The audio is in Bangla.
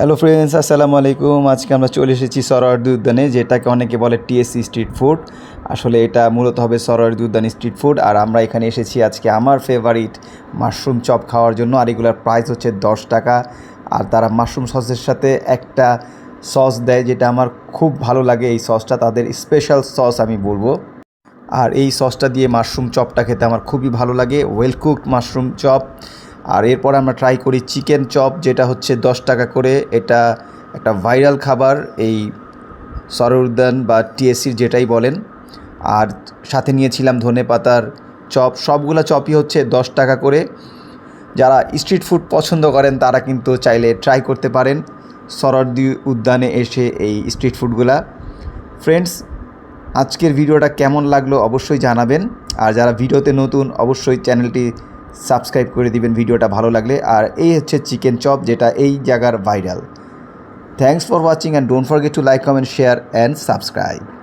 হ্যালো ফ্রেন্ডস আসসালামু আলাইকুম। আজকে আমরা চলে এসেছি সরোয়ার্দি উদ্যানে যেটাকে অনেকে বলে টিএসসি স্ট্রিট ফুড আসলে এটা মূলত হবে সরোয়ার্দি উদ্যান স্ট্রিট ফুড আর আমরা এখানে এসেছি আজকে আমার ফেভারিট মাশরুম চপ খাওয়ার জন্য। আর এগুলোর প্রাইস হচ্ছে দশ টাকা। আর তারা মাশরুম সসের সাথে একটা সস দেয়, যেটা আমার খুব ভালো লাগে। এই সসটা তাদের স্পেশাল সস আমি বলব। আর এই সসটা দিয়ে মাশরুম চপটা খেতে আমার খুবই ভালো লাগে। ওয়েল কুকড মাশরুম চপ আর এরপর আমরা ট্রাই করি চিকেন চপ যেটা হচ্ছে দশ টাকা করে। এটা একটা ভাইরাল খাবার, এই সরোর উদ্যান বা টিএসসির যেটাই বলেন। আর সাথে নিয়েছিলাম ধনে পাতার চপ সবগুলো চপই হচ্ছে দশ টাকা করে। যারা স্ট্রিট ফুড পছন্দ করেন, তারা কিন্তু চাইলে ট্রাই করতে পারেন সরদি উদ্যানে এসে এই স্ট্রিট ফুডগুলা ফ্রেন্ডস আজকের ভিডিওটা কেমন লাগল অবশ্যই জানাবেন। আর যারা ভিডিওতে নতুন, অবশ্যই চ্যানেলটি সাবস্ক্রাইব করে দিবেন ভিডিওটা ভালো লাগলে। আর এই হচ্ছে চিকেন চপ, যেটা এই জায়গার viral. Thanks for watching and don't forget to like comment share and subscribe